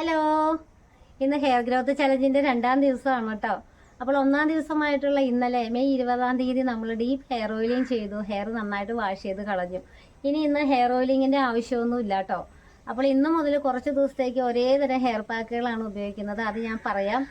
Hello. ഇന്ന് hair growth ചലഞ്ചിന്റെ രണ്ടാം ദിവസമാണ് കേട്ടോ. അപ്പോൾ ഒന്നാം ദിവസമായിട്ടുള്ള ഇന്നലെ മെയ് ഇരുപതാം തീയതി നമ്മൾ ഡീപ്പ് ഹെയർ ഓയിലിംഗ് ചെയ്തു. ഹെയർ നന്നായിട്ട് വാഷ് ചെയ്ത് കളഞ്ഞു. ഇനി ഇന്ന് ഹെയർ ഓയിലിങ്ങിന്റെ ആവശ്യമൊന്നും ഇല്ല കേട്ടോ. അപ്പോൾ ഇന്ന് മുതൽ കുറച്ച് ദിവസത്തേക്ക് ഒരേ തരം ഹെയർ പാക്കുകളാണ് ഉപയോഗിക്കുന്നത്. അത് ഞാൻ പറയാം.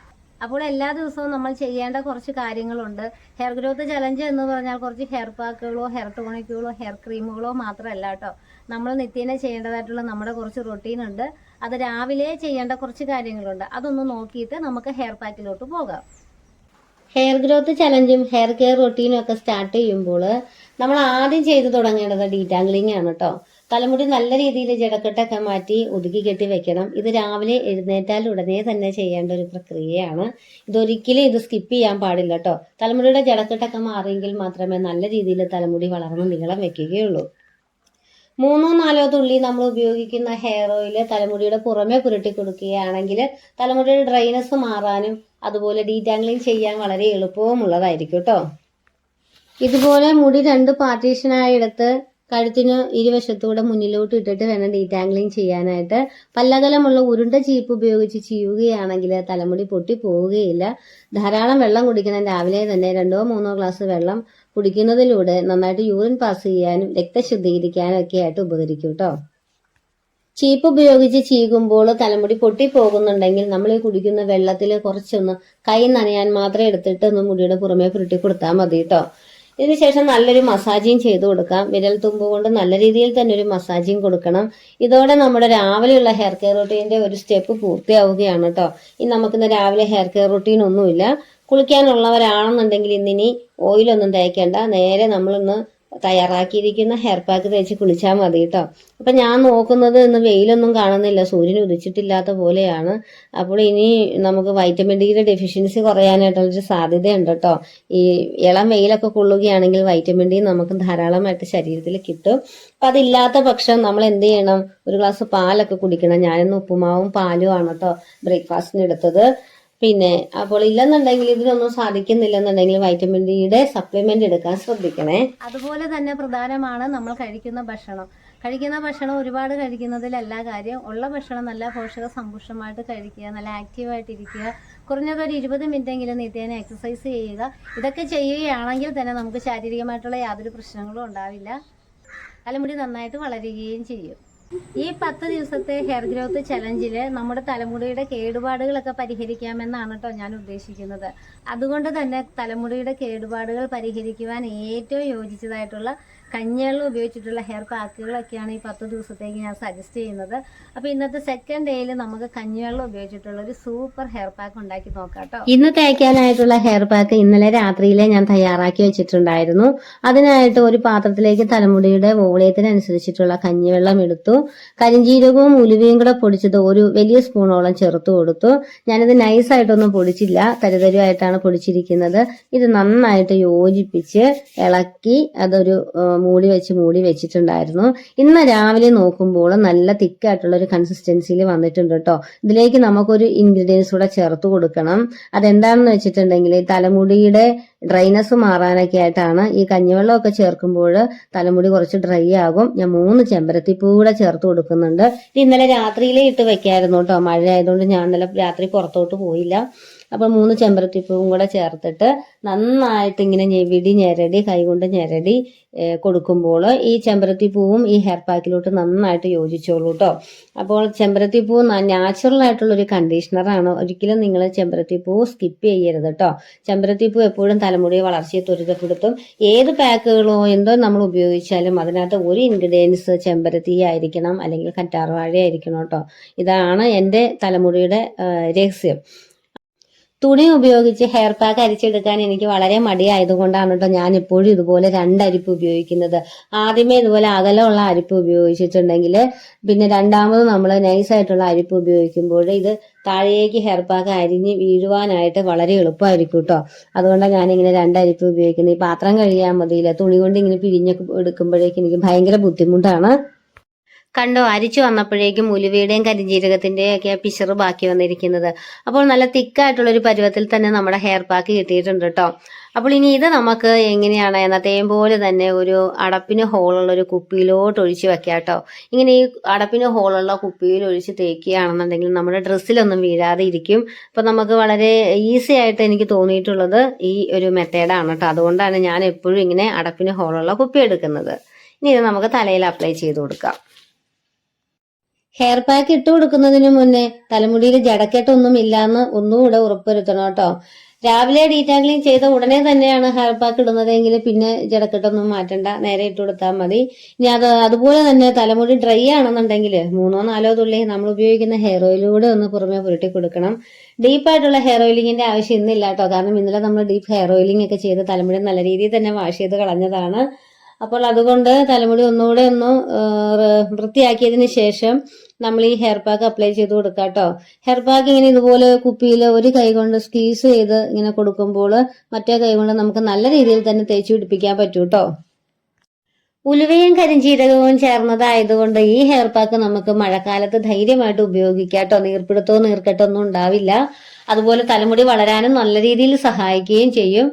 അപ്പോൾ എല്ലാ ദിവസവും നമ്മൾ ചെയ്യേണ്ട കുറച്ച് കാര്യങ്ങളുണ്ട്. ഹെയർ ഗ്രോത്ത് ചലഞ്ച് എന്ന് പറഞ്ഞാൽ കുറച്ച് ഹെയർ പാക്കുകളോ ഹെയർ ടോണിക്കുകളോ ഹെയർ ക്രീമുകളോ മാത്രമല്ല കേട്ടോ. നമ്മൾ നിത്യേന ചെയ്യേണ്ടതായിട്ടുള്ള നമ്മുടെ കുറച്ച് റൊട്ടീൻ ഉണ്ട്. അത് രാവിലെ ചെയ്യേണ്ട കുറച്ച് കാര്യങ്ങളുണ്ട്. അതൊന്ന് നോക്കിയിട്ട് നമുക്ക് ഹെയർ പാക്കിലോട്ട് പോകാം. ഹെയർ ഗ്രോത്ത് ചലഞ്ചും ഹെയർ കെയർ റൊട്ടീനും ഒക്കെ സ്റ്റാർട്ട് ചെയ്യുമ്പോൾ നമ്മൾ ആദ്യം ചെയ്തു തുടങ്ങേണ്ടത് ഡീറ്റാംഗ്ലിംഗ് ആണ് കേട്ടോ. തലമുടി നല്ല രീതിയിൽ ജടക്കെട്ടൊക്കെ മാറ്റി ഒതുക്കി കെട്ടി വെക്കണം. ഇത് രാവിലെ എഴുന്നേറ്റാൽ ഉടനെ തന്നെ ചെയ്യേണ്ട ഒരു പ്രക്രിയയാണ്. ഇതൊരിക്കലും ഇത് സ്കിപ്പ് ചെയ്യാൻ പാടില്ല കേട്ടോ തലമുടിയുടെ ജടക്കെട്ടൊക്കെ മാറിയെങ്കിൽ മാത്രമേ നല്ല രീതിയിൽ തലമുടി വളർന്ന് നീളം വെക്കുകയുള്ളൂ. മൂന്നോ നാലോ തുള്ളി നമ്മൾ ഉപയോഗിക്കുന്ന ഹെയർ ഓയിൽ തലമുടിയുടെ പുറമെ പുരട്ടി കൊടുക്കുകയാണെങ്കിൽ തലമുടിയുടെ ഡ്രൈനസ് മാറാനും അതുപോലെ ഡീറ്റാംഗ്ലിങ് ചെയ്യാൻ വളരെ എളുപ്പവും ഉള്ളതായിരിക്കും കേട്ടോ ഇതുപോലെ മുടി രണ്ട് പാർട്ടീഷനായി എടുത്ത് കഴുത്തിന് ഇരുവശത്തൂടെ മുന്നിലോട്ട് ഇട്ടിട്ട് വേണം ഡീറ്റാംഗ്ലിങ് ചെയ്യാനായിട്ട്. പല്ലകലമുള്ള ഉരുണ്ട ചീപ്പ് ഉപയോഗിച്ച് ചെയ്യുകയാണെങ്കിൽ തലമുടി പൊട്ടി പോവുകയില്ല. ധാരാളം വെള്ളം കുടിക്കണം. രാവിലെ തന്നെ രണ്ടോ മൂന്നോ ഗ്ലാസ് വെള്ളം കുടിക്കുന്നതിലൂടെ നന്നായിട്ട് യൂറിൻ പാസ് ചെയ്യാനും രക്തശുദ്ധീകരിക്കാനും ഒക്കെ ആയിട്ട് ഉപകരിക്കും കേട്ടോ ചീപ്പ് ഉപയോഗിച്ച് ചീകുമ്പോൾ തലമുടി പൊട്ടി പൊട്ടിപ്പോകുന്നുണ്ടെങ്കിൽ നമ്മൾ ഈ കുടിക്കുന്ന വെള്ളത്തിൽ കുറച്ചൊന്ന് കൈ നനയാൻ മാത്രം എടുത്തിട്ട് ഒന്ന് മുടിയുടെ പുറമെ പുരട്ടി കൊടുത്താൽ മതി കേട്ടോ ഇതിനുശേഷം നല്ലൊരു മസാജിങ് ചെയ്തു കൊടുക്കാം. വിരൽ തുമ്പ് കൊണ്ട് നല്ല രീതിയിൽ തന്നെ ഒരു മസാജിങ് കൊടുക്കണം. ഇതോടെ നമ്മുടെ രാവിലെയുള്ള ഹെയർ കെയർ റൂട്ടീന്റെ ഒരു സ്റ്റെപ്പ് പൂർത്തിയാവുകയാണ് കേട്ടോ ഇനി നമുക്കിന്ന് രാവിലെ ഹെയർ കെയർ റൂട്ടീൻ ഒന്നുമില്ല. കുളിക്കാനുള്ളവരാണെന്നുണ്ടെങ്കിൽ ഇന്നിനി ഓയിലൊന്നും തേക്കേണ്ട. നേരെ നമ്മളിന്ന് തയ്യാറാക്കിയിരിക്കുന്ന ഹെയർ പാക്ക് തേച്ച് കുളിച്ചാൽ മതി കേട്ടോ അപ്പം ഞാൻ നോക്കുന്നത് ഇന്ന് വെയിലൊന്നും കാണുന്നില്ല സൂര്യൻ ഉദിച്ചിട്ടില്ലാത്ത പോലെയാണ്. അപ്പോൾ ഇനി നമുക്ക് വൈറ്റമിൻ ഡിയുടെ ഡെഫിഷ്യൻസി കുറയാനായിട്ടുള്ളൊരു സാധ്യതയുണ്ട് കേട്ടോ ഈ ഇളം വെയിലൊക്കെ കൊള്ളുകയാണെങ്കിൽ വൈറ്റമിൻ ഡി നമുക്ക് ധാരാളമായിട്ട് ശരീരത്തിൽ കിട്ടും. അപ്പം അതില്ലാത്ത പക്ഷം നമ്മൾ എന്ത് ചെയ്യണം? ഒരു ഗ്ലാസ് പാലൊക്കെ കുടിക്കണം. ഞാനിന്ന് ഉപ്പുമാവും പാലും ആണ് കേട്ടോ ബ്രേക്ക്ഫാസ്റ്റിന് എടുത്തത്. പിന്നെ അപ്പോൾ ഇല്ലെന്നുണ്ടെങ്കിൽ ഇതിനൊന്നും സാധിക്കുന്നില്ലെന്നുണ്ടെങ്കിൽ വൈറ്റമിൻ ഡിയുടെ സപ്ലിമെന്റ് എടുക്കാൻ ശ്രദ്ധിക്കണേ. അതുപോലെ തന്നെ പ്രധാനമാണ് നമ്മൾ കഴിക്കുന്ന ഭക്ഷണം. കഴിക്കുന്ന ഭക്ഷണം ഒരുപാട് കഴിക്കുന്നതിലല്ല കാര്യം ഉള്ള ഭക്ഷണം നല്ല പോഷക സമ്പുഷ്ടമായിട്ട് കഴിക്കുക നല്ല ആക്റ്റീവായിട്ട് ഇരിക്കുക കുറഞ്ഞത് ഒരു ഇരുപത് മിനിറ്റെങ്കിലും നിത്യേന എക്സസൈസ് ചെയ്യുക ഇതൊക്കെ ചെയ്യുകയാണെങ്കിൽ തന്നെ നമുക്ക് ശാരീരികമായിട്ടുള്ള യാതൊരു പ്രശ്നങ്ങളും ഉണ്ടാവില്ല. തലമുടി നന്നായിട്ട് വളരുകയും ചെയ്യും. ഈ പത്ത് ദിവസത്തെ ഹെയർ ഗ്രോത്ത് ചലഞ്ചിൽ നമ്മുടെ തലമുടിയുടെ കേടുപാടുകളൊക്കെ പരിഹരിക്കാമെന്നാണ് കേട്ടോ ഞാൻ ഉദ്ദേശിക്കുന്നത്. അതുകൊണ്ട് തന്നെ തലമുടിയുടെ കേടുപാടുകൾ പരിഹരിക്കുവാൻ ഏറ്റവും യോജിച്ചതായിട്ടുള്ള കഞ്ഞിവെള്ളം ഉപയോഗിച്ചിട്ടുള്ള ഹെയർ പാക്കുകളൊക്കെയാണ് ഈ പത്ത് ദിവസത്തേക്ക് ഞാൻ സജസ്റ്റ് ചെയ്യുന്നത്. അപ്പോൾ ഇന്നത്തെ സെക്കൻഡ് ഡേയിൽ നമുക്ക് കഞ്ഞിവെള്ളം ഉപയോഗിച്ചിട്ടുള്ള ഒരു സൂപ്പർ ഹെയർ പാക്ക് ഉണ്ടാക്കി നോക്കാം കേട്ടോ ഇന്ന് തേക്കാനായിട്ടുള്ള ഹെയർ പാക്ക് ഇന്നലെ രാത്രിയിലെ ഞാൻ തയ്യാറാക്കി വെച്ചിട്ടുണ്ടായിരുന്നു. അതിനായിട്ട് ഒരു പാത്രത്തിലേക്ക് തലമുടിയുടെ വോളിയത്തിനനുസരിച്ചിട്ടുള്ള കഞ്ഞിവെള്ളം എടുത്തു. കരിഞ്ജീരകവും ഉലുവയും കൂടെ പൊടിച്ചത് ഒരു വലിയ സ്പൂണോളം ചേർത്ത് കൊടുത്തു. ഞാനിത് നൈസായിട്ടൊന്നും പൊടിച്ചില്ല. തരിതരുമായിട്ടാണ് പൊടിച്ചിരിക്കുന്നത്. ഇത് നന്നായിട്ട് യോജിപ്പിച്ച് ഇളക്കി അതൊരു മൂടി വെച്ച് മൂടി വെച്ചിട്ടുണ്ടായിരുന്നു. ഇന്ന് രാവിലെ നോക്കുമ്പോൾ നല്ല തിക്കായിട്ടുള്ള ഒരു കൺസിസ്റ്റൻസിയിൽ വന്നിട്ടുണ്ട് കേട്ടോ ഇതിലേക്ക് നമുക്കൊരു ഇൻഗ്രീഡിയൻസ് കൂടെ ചേർത്ത് കൊടുക്കണം. അതെന്താണെന്ന് വെച്ചിട്ടുണ്ടെങ്കിൽ തലമുടിയുടെ ഡ്രൈനസ് മാറാനൊക്കെ ആയിട്ടാണ് ഈ കഞ്ഞിവെള്ളമൊക്കെ ചേർക്കുമ്പോൾ തലമുടി കുറച്ച് ഡ്രൈ ആകും. ഞാൻ മൂന്ന് ചെമ്പരത്തിപ്പൂ കൂടെ കൊടുക്കുന്നുണ്ട്. ഇത് ഇന്നലെ രാത്രിയിലേ ഇട്ട് വെക്കായിരുന്നു കേട്ടോ. മഴ ആയതുകൊണ്ട് ഞാൻ ഇന്നലെ രാത്രി പുറത്തോട്ട് പോയില്ല. അപ്പോൾ മൂന്ന് ചെമ്പരത്തിപ്പൂവും കൂടെ ചേർത്തിട്ട് നന്നായിട്ട് ഇങ്ങനെ ഞെവിടി ഞെരടി കൈകൊണ്ട് ഞെരടി കൊടുക്കുമ്പോൾ ഈ ചെമ്പരത്തിപ്പൂവും ഈ ഹെയർ പാക്കിലോട്ട് നന്നായിട്ട് യോജിച്ചോളൂ കേട്ടോ അപ്പോൾ ചെമ്പരത്തിപ്പൂ നാച്ചുറൽ ആയിട്ടുള്ള ഒരു കണ്ടീഷണറാണ് ഒരിക്കലും നിങ്ങൾ ചെമ്പരത്തിപ്പൂ സ്കിപ്പ് ചെയ്യരുത് കേട്ടോ ചെമ്പരത്തിപ്പൂ എപ്പോഴും തലമുടി വളർച്ചയെ ത്വരിതപ്പെടുത്തും. ഏത് പാക്കുകളോ എന്തോ നമ്മൾ ഉപയോഗിച്ചാലും അതിനകത്ത് ഒരു ഇൻഗ്രീഡിയൻസ് ചെമ്പരത്തി ആയിരിക്കണം അല്ലെങ്കിൽ കറ്റാർവാഴ ആയിരിക്കണം കേട്ടോ ഇതാണ് എന്റെ തലമുടിയുടെ രഹസ്യം. തുണി ഉപയോഗിച്ച് ഹെയർ പാക്ക് അരിച്ചെടുക്കാൻ എനിക്ക് വളരെ മടിയായതുകൊണ്ടാണ് കേട്ടോ ഞാൻ ഇപ്പോഴും ഇതുപോലെ രണ്ടരിപ്പ് ഉപയോഗിക്കുന്നത്. ആദ്യമേ ഇതുപോലെ അകലമുള്ള അരിപ്പ് ഉപയോഗിച്ചിട്ടുണ്ടെങ്കിൽ പിന്നെ രണ്ടാമത് നമ്മൾ നൈസായിട്ടുള്ള അരിപ്പ് ഉപയോഗിക്കുമ്പോൾ ഇത് താഴേക്ക് ഹെയർ പാക്ക് അരിഞ്ഞ് വീഴുവാനായിട്ട് വളരെ എളുപ്പമായിരിക്കും കേട്ടോ അതുകൊണ്ടാണ് ഞാനിങ്ങനെ രണ്ടരിപ്പ് ഉപയോഗിക്കുന്നത്. ഈ പാത്രം കഴിയാൻ മതിയില്ല? തുണി കൊണ്ട് ഇങ്ങനെ പിഴിഞ്ഞൊക്കെ എടുക്കുമ്പോഴേക്കും എനിക്ക് ഭയങ്കര ബുദ്ധിമുട്ടാണ്. കണ്ടോ അരിച്ചു വന്നപ്പോഴേക്കും ഉലുവയുടെയും കരിഞ്ജീരകത്തിന്റെയും ഒക്കെ പിശറ് ബാക്കി വന്നിരിക്കുന്നത്. അപ്പോൾ നല്ല തിക്കായിട്ടുള്ള ഒരു പരുവത്തിൽ തന്നെ നമ്മുടെ ഹെയർ പാക്ക് കിട്ടിയിട്ടുണ്ട് കേട്ടോ അപ്പോൾ ഇനി ഇത് നമുക്ക് എങ്ങനെയാണ് എന്നത്തെയും പോലെ തന്നെ ഒരു അടപ്പിന് ഹോളുള്ള ഒരു കുപ്പിയിലോട്ട് ഒഴിച്ച് വെക്കാം കേട്ടോ ഇങ്ങനെ ഈ അടപ്പിന് ഹോളുള്ള കുപ്പിയിൽ ഒഴിച്ച് തേക്കുകയാണെന്നുണ്ടെങ്കിൽ നമ്മുടെ ഡ്രസ്സിലൊന്നും വീഴാതെ ഇരിക്കും. അപ്പോൾ നമുക്ക് വളരെ ഈസി ആയിട്ട് എനിക്ക് തോന്നിയിട്ടുള്ളത് ഈ ഒരു മെത്തേഡാണ് കേട്ടോ അതുകൊണ്ടാണ് ഞാൻ എപ്പോഴും ഇങ്ങനെ അടപ്പിന് ഹോളുള്ള കുപ്പി എടുക്കുന്നത്. ഇനി ഇത് നമുക്ക് തലയിൽ അപ്ലൈ ചെയ്ത് കൊടുക്കാം. ഹെയർ പാക്ക് ഇട്ട് കൊടുക്കുന്നതിന് മുന്നേ തലമുടിയിൽ ജടക്കെട്ടൊന്നും ഇല്ലാന്ന് ഒന്നുകൂടെ ഉറപ്പുവരുത്തണം കേട്ടോ. രാവിലെ ഡീറ്റാഗ്ലിംഗ് ചെയ്ത ഉടനെ തന്നെയാണ് ഹെയർ പാക്ക് ഇടുന്നതെങ്കിൽ പിന്നെ ജടക്കെട്ടൊന്നും മാറ്റണ്ട. നേരെ ഇട്ട് കൊടുത്താൽ മതി. ഇനി അത് അതുപോലെ തന്നെ തലമുടി ഡ്രൈ ആണെന്നുണ്ടെങ്കിൽ മൂന്നോ നാലോ തുള്ളി നമ്മൾ ഉപയോഗിക്കുന്ന ഹെയർ ഓയിലൂടെ ഒന്ന് പുറമെ പുരട്ടി കൊടുക്കണം. ഡീപ്പായിട്ടുള്ള ഹെയർ ഓയിലിങ്ങിന്റെ ആവശ്യം ഇന്നില്ല കേട്ടോ. കാരണം ഇന്നലെ നമ്മൾ ഡീപ്പ് ഹെയർ ഓയിലിംഗ് ഒക്കെ ചെയ്ത് തലമുടി നല്ല രീതിയിൽ തന്നെ വാഷ് ചെയ്ത് കളഞ്ഞതാണ്. അപ്പോൾ അതുകൊണ്ട് തലമുടി ഒന്നുകൂടെ ഒന്ന് വൃത്തിയാക്കിയതിന് ശേഷം നമ്മൾ ഈ ഹെയർ പാക്ക് അപ്ലൈ ചെയ്ത് കൊടുക്കാം കേട്ടോ ഹെയർ പാക്ക് ഇങ്ങനെ ഇതുപോലെ കുപ്പിയിൽ ഒരു കൈ കൊണ്ട് സ്ക്വീസ് ചെയ്ത് ഇങ്ങനെ കൊടുക്കുമ്പോൾ മറ്റേ കൈ കൊണ്ട് നമുക്ക് നല്ല രീതിയിൽ തന്നെ തേച്ച് പിടിപ്പിക്കാൻ പറ്റൂ കേട്ടോ ഉലുവയും കരിഞ്ചീരകവും ചേർന്നതായതുകൊണ്ട് ഈ ഹെയർ പാക്ക് നമുക്ക് മഴക്കാലത്ത് ധൈര്യമായിട്ട് ഉപയോഗിക്കാം കേട്ടോ നീർപ്പിടുത്തോ നീർക്കെട്ടോ ഒന്നും ഉണ്ടാവില്ല. അതുപോലെ തലമുടി വളരാനും നല്ല രീതിയിൽ സഹായിക്കുകയും ചെയ്യും.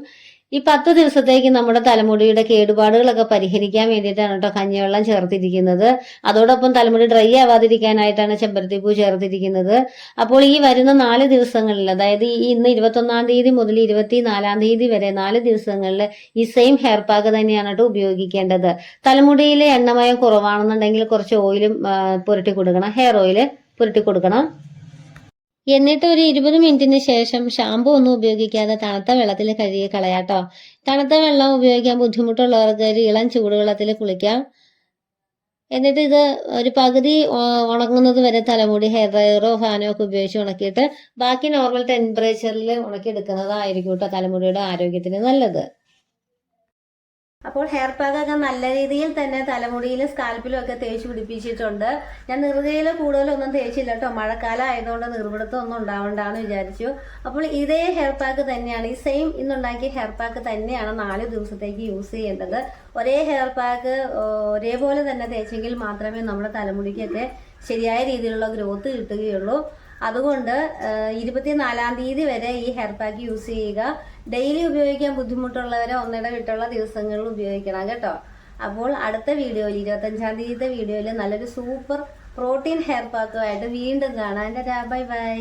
ഈ പത്ത് ദിവസത്തേക്ക് നമ്മുടെ തലമുടിയുടെ കേടുപാടുകളൊക്കെ പരിഹരിക്കാൻ വേണ്ടിയിട്ടാണ് കേട്ടോ കഞ്ഞിവെള്ളം ചേർത്തിരിക്കുന്നത്. അതോടൊപ്പം തലമുടി ഡ്രൈ ആവാതിരിക്കാനായിട്ടാണ് ചെമ്പരത്തി പൂ ചേർത്തിരിക്കുന്നത്. അപ്പോൾ ഈ വരുന്ന നാല് ദിവസങ്ങളിൽ അതായത് ഈ ഇന്ന് ഇരുപത്തൊന്നാം തീയതി മുതൽ ഇരുപത്തി നാലാം തീയതി വരെ നാല് ദിവസങ്ങളിൽ ഈ സെയിം ഹെയർ പാക്ക് തന്നെയാണ് കേട്ടോ ഉപയോഗിക്കേണ്ടത്. തലമുടിയിലെ എണ്ണമയം കുറവാണെന്നുണ്ടെങ്കിൽ കുറച്ച് ഓയിലും പുരട്ടി കൊടുക്കണം. ഹെയർ ഓയിൽ പുരട്ടി കൊടുക്കണം. എന്നിട്ട് ഒരു ഇരുപത് മിനിറ്റിന് ശേഷം ഷാമ്പു ഒന്നും ഉപയോഗിക്കാതെ തണുത്ത വെള്ളത്തിൽ കഴുകി കളയാട്ടോ. തണുത്ത വെള്ളം ഉപയോഗിക്കാൻ ബുദ്ധിമുട്ടുള്ളവർക്ക് ഒരു ഇളം ചൂടുവെള്ളത്തിൽ കുളിക്കാം. എന്നിട്ട് ഇത് ഒരു പകുതി ഉണങ്ങുന്നത് വരെ തലമുടി ഹെയർ ഡ്രയറോ ഫാനോ ഒക്കെ ഉപയോഗിച്ച് ഉണക്കിയിട്ട് ബാക്കി നോർമൽ ടെമ്പറേച്ചറിൽ ഉണക്കിയെടുക്കുന്നതായിരിക്കും കേട്ടോ തലമുടിയുടെ ആരോഗ്യത്തിന് നല്ലത്. അപ്പോൾ ഹെയർ പാക്ക് പാക്കൊക്കെ നല്ല രീതിയിൽ തന്നെ തലമുടിയിലും സ്കാൽപ്പിലും ഒക്കെ തേച്ച് പിടിപ്പിച്ചിട്ടുണ്ട്. ഞാൻ നെറുകയിൽ കൂടുതലൊന്നും തേച്ചില്ല കേട്ടോ. മഴക്കാലം ആയതുകൊണ്ട് നിർവിടത്തം ഒന്നും ഉണ്ടാവണ്ടെന്ന് വിചാരിച്ചു. അപ്പോൾ ഇതേ ഹെയർ പാക്ക് തന്നെയാണ്. ഈ സെയിം ഇന്നുണ്ടാക്കിയ ഹെയർ പാക്ക് തന്നെയാണ് നാല് ദിവസത്തേക്ക് യൂസ് ചെയ്യേണ്ടത്. ഒരേ ഹെയർ പാക്ക് ഒരേപോലെ തന്നെ തേച്ചെങ്കിൽ മാത്രമേ നമ്മുടെ തലമുടിക്കൊക്കെ ശരിയായ രീതിയിലുള്ള ഗ്രോത്ത് കിട്ടുകയുള്ളൂ. അതുകൊണ്ട് ഇരുപത്തിനാലാം തീയതി വരെ ഈ ഹെയർ പാക്ക് യൂസ് ചെയ്യുക. ഡെയിലി ഉപയോഗിക്കാൻ ബുദ്ധിമുട്ടുള്ളവരെ ഒന്നിട വിട്ടുള്ള ദിവസങ്ങളിൽ ഉപയോഗിക്കണം കേട്ടോ. അപ്പോൾ അടുത്ത വീഡിയോയിൽ ഇരുപത്തഞ്ചാം തീയതിത്തെ വീഡിയോയിൽ നല്ലൊരു സൂപ്പർ പ്രോട്ടീൻ ഹെയർ പാക്കുമായിട്ട് വീണ്ടും കാണാം. എന്റെ ബൈ ബൈ